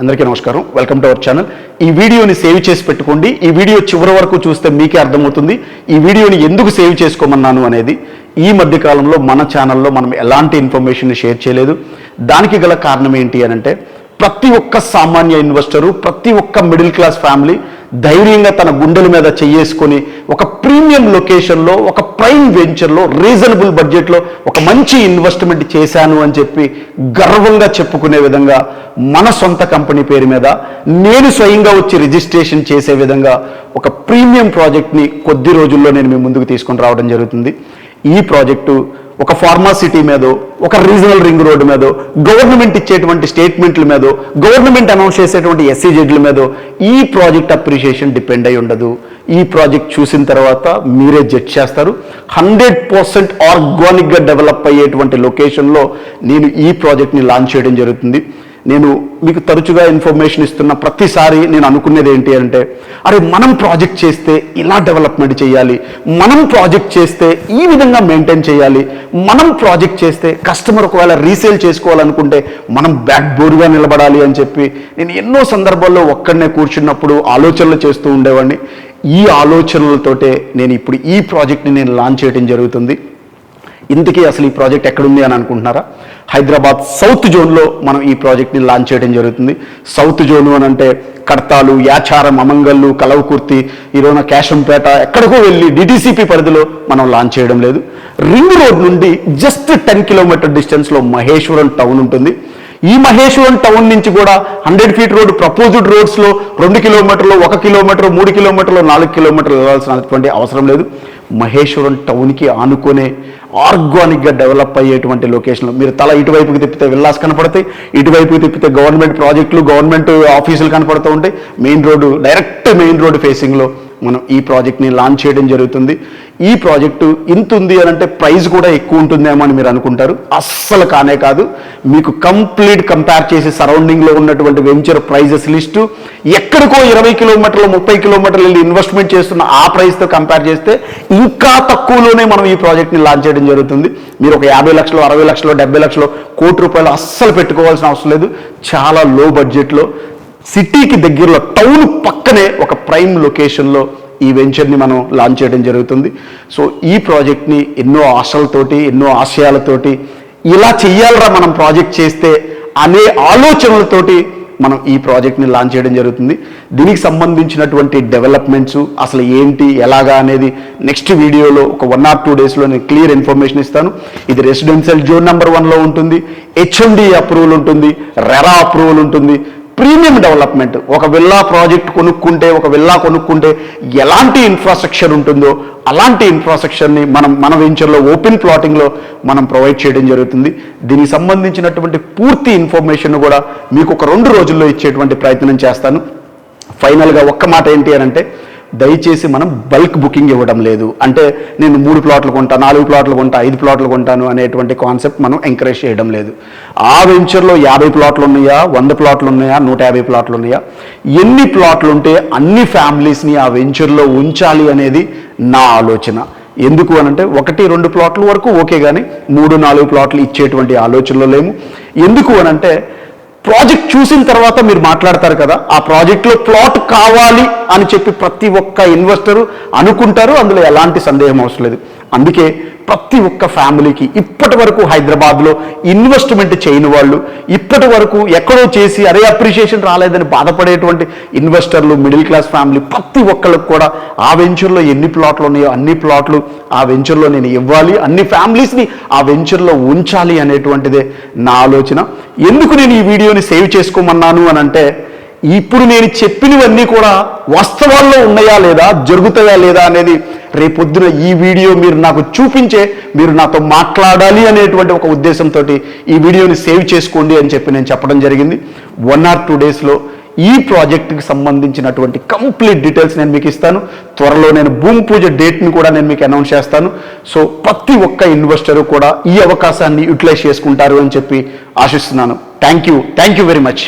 అందరికీ నమస్కారం. Welcome to our channel ఈ వీడియోని సేవ్ చేసి పెట్టుకోండి. ఈ వీడియో చివరి వరకు చూస్తే మీకే అర్థమవుతుంది. ఈ వీడియోని ఎందుకు సేవ్ చేసుకోమన్నాను అనేది ఈ మధ్య కాలంలో మన ఛానల్లో మనం ఎలాంటి ఇన్ఫర్మేషన్ షేర్ చేయలేదు. దానికి గల కారణం ఏంటి అని అంటే ప్రతి ఒక్క సామాన్య ఇన్వెస్టరు ప్రతి ఒక్క మిడిల్ క్లాస్ ఫ్యామిలీ ధైర్యంగా తన గుండెల మీద చెయ్యేసుకొని ఒక ప్రీమియం లొకేషన్లో ఒక ప్రైమ్ వెంచర్లో రీజనబుల్ బడ్జెట్లో ఒక మంచి ఇన్వెస్ట్మెంట్ చేశాను అని చెప్పి గర్వంగా చెప్పుకునే విధంగా మన సొంత కంపెనీ పేరు మీద నేను స్వయంగా వచ్చి రిజిస్ట్రేషన్ చేసే విధంగా ఒక ప్రీమియం ప్రాజెక్ట్ని కొద్ది రోజుల్లో నేను మీ ముందుకు తీసుకొని రావడం జరుగుతుంది. ఈ ప్రాజెక్టు ఒక ఫార్మాసిటీ మీదో ఒక రీజనల్ రింగ్ రోడ్డు మీదో గవర్నమెంట్ ఇచ్చేటువంటి స్టేట్మెంట్ల మీదో గవర్నమెంట్ అనౌన్స్ చేసేటువంటి ఎస్సీజెడ్ల మీదో ఈ ప్రాజెక్ట్ అప్రిషియేషన్ డిపెండ్ అయి ఉండదు. ఈ ప్రాజెక్ట్ చూసిన తర్వాత మీరే జడ్జ్ చేస్తారు. హండ్రెడ్ పర్సెంట్ ఆర్గానిక్గా డెవలప్ అయ్యేటువంటి లొకేషన్లో నేను ఈ ప్రాజెక్ట్ని లాంచ్ చేయడం జరుగుతుంది. నేను మీకు తరచుగా ఇన్ఫర్మేషన్ ఇస్తున్న ప్రతిసారి నేను అనుకునేది ఏంటి అంటే అరే మనం ప్రాజెక్ట్ చేస్తే ఇలా డెవలప్మెంట్ చేయాలి మనం ప్రాజెక్ట్ చేస్తే ఈ విధంగా మెయింటైన్ చేయాలి మనం ప్రాజెక్ట్ చేస్తే కస్టమర్ ఒకవేళ రీసేల్ చేసుకోవాలనుకుంటే మనం బ్యాక్ బోర్డ్గా నిలబడాలి అని చెప్పి నేను ఎన్నో సందర్భాల్లో ఒక్కడనే కూర్చున్నప్పుడు ఆలోచనలు చేస్తూ ఉండేవాడిని. ఈ ఆలోచనలతోటే నేను ఇప్పుడు ఈ ప్రాజెక్ట్ని నేను లాంచ్ చేయడం జరుగుతుంది. ఇంతకీ అసలు ఈ ప్రాజెక్ట్ ఎక్కడుంది అని అనుకుంటున్నారా? హైదరాబాద్ సౌత్ జోన్లో మనం ఈ ప్రాజెక్ట్ని లాంచ్ చేయడం జరుగుతుంది. సౌత్ జోను అని అంటే కడతాలు యాచారం అమంగళ్ళు కలవకుర్తి ఈరోజు కేశంపేట ఎక్కడికో వెళ్ళి డిటీసీపీ పరిధిలో మనం లాంచ్ చేయడం లేదు. రింగ్ రోడ్ నుండి జస్ట్ టెన్ కిలోమీటర్ డిస్టెన్స్లో మహేశ్వరం టౌన్ ఉంటుంది. ఈ మహేశ్వరం టౌన్ నుంచి కూడా హండ్రెడ్ ఫీట్ రోడ్ ప్రపోజ్డ్ రోడ్స్లో రెండు కిలోమీటర్లు ఒక కిలోమీటర్ మూడు కిలోమీటర్లు నాలుగు కిలోమీటర్లు వెళ్ళాల్సినటువంటి అవసరం లేదు. మహేశ్వరం టౌన్కి ఆనుకునే ఆర్గానిక్గా డెవలప్ అయ్యేటువంటి లొకేషన్లు. మీరు తల ఇటువైపుకి తిప్పితే విల్లాస్ కనపడతాయి ఇటువైపుకి తిప్పితే గవర్నమెంట్ ప్రాజెక్టులు గవర్నమెంట్ ఆఫీసులు కనపడుతూ ఉంటాయి. Main road direct main road ఫేసింగ్లో. మనం ఈ ప్రాజెక్ట్ని లాంచ్ చేయడం జరుగుతుంది. ఈ ప్రాజెక్టు ఇంత ఉంది అని అంటే ప్రైస్ కూడా ఎక్కువ ఉంటుందేమో అని మీరు అనుకుంటారు. అస్సలు కానే కాదు. మీకు కంప్లీట్ కంపేర్ చేసి సరౌండింగ్లో ఉన్నటువంటి వెంచర్ ప్రైజెస్ లిస్టు ఎక్కడికో ఇరవై కిలోమీటర్లు ముప్పై కిలోమీటర్లు వెళ్ళి ఇన్వెస్ట్మెంట్ చేస్తున్న ఆ ప్రైస్తో కంపేర్ చేస్తే ఇంకా తక్కువలోనే మనం ఈ ప్రాజెక్ట్ని లాంచ్ చేయడం జరుగుతుంది. మీరు ఒక యాభై లక్షలు అరవై లక్షలు డెబ్బై లక్షలు కోటి రూపాయలు అస్సలు పెట్టుకోవాల్సిన అవసరం లేదు. చాలా లో బడ్జెట్లో సిటీకి దగ్గరలో టౌన్ పక్కనే ఒక ప్రైమ్ లొకేషన్లో ఈ వెంచర్ని మనం లాంచ్ చేయడం జరుగుతుంది. సో ఈ ప్రాజెక్ట్ని ఎన్నో ఆశలతోటి ఎన్నో ఆశయాలతోటి ఇలా చెయ్యాలరా మనం ప్రాజెక్ట్ చేస్తే అనే ఆలోచనలతోటి మనం ఈ ప్రాజెక్ట్ని లాంచ్ చేయడం జరుగుతుంది. దీనికి సంబంధించినటువంటి డెవలప్మెంట్స్ అసలు ఏంటి ఎలాగా అనేది నెక్స్ట్ వీడియోలో ఒక వన్ ఆర్ టూ డేస్లో నేను క్లియర్ ఇన్ఫర్మేషన్ ఇస్తాను. ఇది రెసిడెన్షియల్ జోన్ నెంబర్ వన్లో ఉంటుంది. హెచ్ఎండి అప్రూవల్ ఉంటుంది. రెరా అప్రూవల్ ఉంటుంది. Premium development. ఒక విల్లా ప్రాజెక్ట్ కొనుక్కుంటే ఒక విల్లా కొనుక్కుంటే ఎలాంటి ఇన్ఫ్రాస్ట్రక్చర్ ఉంటుందో అలాంటి ఇన్ఫ్రాస్ట్రక్చర్ని మనం మన వెంచర్లో ఓపెన్ ప్లాటింగ్లో మనం ప్రొవైడ్ చేయడం జరుగుతుంది. దీనికి సంబంధించినటువంటి పూర్తి ఇన్ఫర్మేషన్ కూడా మీకు ఒక రెండు రోజుల్లో ఇచ్చేటువంటి ప్రయత్నం చేస్తాను. ఫైనల్గా ఒక్క మాట ఏంటి అని అంటే దయచేసి మనం బల్క్ బుకింగ్ ఇవ్వడం లేదు. అంటే నేను మూడు ప్లాట్లు కొంటా నాలుగు ప్లాట్లు కొంటా ఐదు ప్లాట్లు కొంటాను అనేటువంటి కాన్సెప్ట్ మనం ఎంకరేజ్ చేయడం లేదు. ఆ వెంచర్లో యాభై ప్లాట్లు ఉన్నాయా వంద ప్లాట్లు ఉన్నాయా నూట యాభై ప్లాట్లు ఉన్నాయా ఎన్ని ప్లాట్లు ఉంటే అన్ని ఫ్యామిలీస్ని ఆ వెంచర్లో ఉంచాలి అనేది నా ఆలోచన. ఎందుకు అనంటే ఒకటి రెండు ప్లాట్ల వరకు ఓకే కానీ మూడు నాలుగు ప్లాట్లు ఇచ్చేటువంటి ఆలోచనలో లేము. ఎందుకు అనంటే ప్రాజెక్ట్ చూసిన తర్వాత మీరు మాట్లాడతారు కదా ఆ ప్రాజెక్ట్లో ప్లాట్ కావాలి అని చెప్పి ప్రతి ఒక్క ఇన్వెస్టరు అనుకుంటారు అందులో ఎలాంటి సందేహం అవసరం లేదు. అందుకే ప్రతి ఒక్క ఫ్యామిలీకి ఇప్పటి వరకు హైదరాబాద్లో ఇన్వెస్ట్మెంట్ చేయని వాళ్ళు ఇప్పటి వరకు ఎక్కడో చేసి అరే అప్రిషియేషన్ రాలేదని బాధపడేటువంటి ఇన్వెస్టర్లు మిడిల్ క్లాస్ ఫ్యామిలీ ప్రతి ఒక్కరికి కూడా ఆ వెంచర్లో ఎన్ని ప్లాట్లు ఉన్నాయో అన్ని ప్లాట్లు ఆ వెంచర్లో నేను ఇవ్వాలి అన్ని ఫ్యామిలీస్ని ఆ వెంచర్లో ఉంచాలి అనేటువంటిదే నా ఆలోచన. ఎందుకు నేను ఈ వీడియోని సేవ్ చేసుకోమన్నాను అని అంటే ఇప్పుడు నేను చెప్పినవన్నీ కూడా వాస్తవాల్లో ఉన్నాయా లేదా జరుగుతాయా లేదా అనేది రేపొద్దున ఈ వీడియో మీరు నాకు చూపించే మీరు నాతో మాట్లాడాలి అనేటువంటి ఒక ఉద్దేశంతో ఈ వీడియోని సేవ్ చేసుకోండి అని చెప్పి నేను చెప్పడం జరిగింది. వన్ ఆర్ టూ డేస్లో ఈ ప్రాజెక్ట్కి సంబంధించినటువంటి కంప్లీట్ డీటెయిల్స్ నేను మీకు ఇస్తాను. త్వరలో నేను భూమి పూజ డేట్ని కూడా నేను మీకు అనౌన్స్ చేస్తాను. సో ప్రతి ఒక్క ఇన్వెస్టరు కూడా ఈ అవకాశాన్ని యూటిలైజ్ చేసుకుంటారు అని చెప్పి ఆశిస్తున్నాను. Thank you thank you very much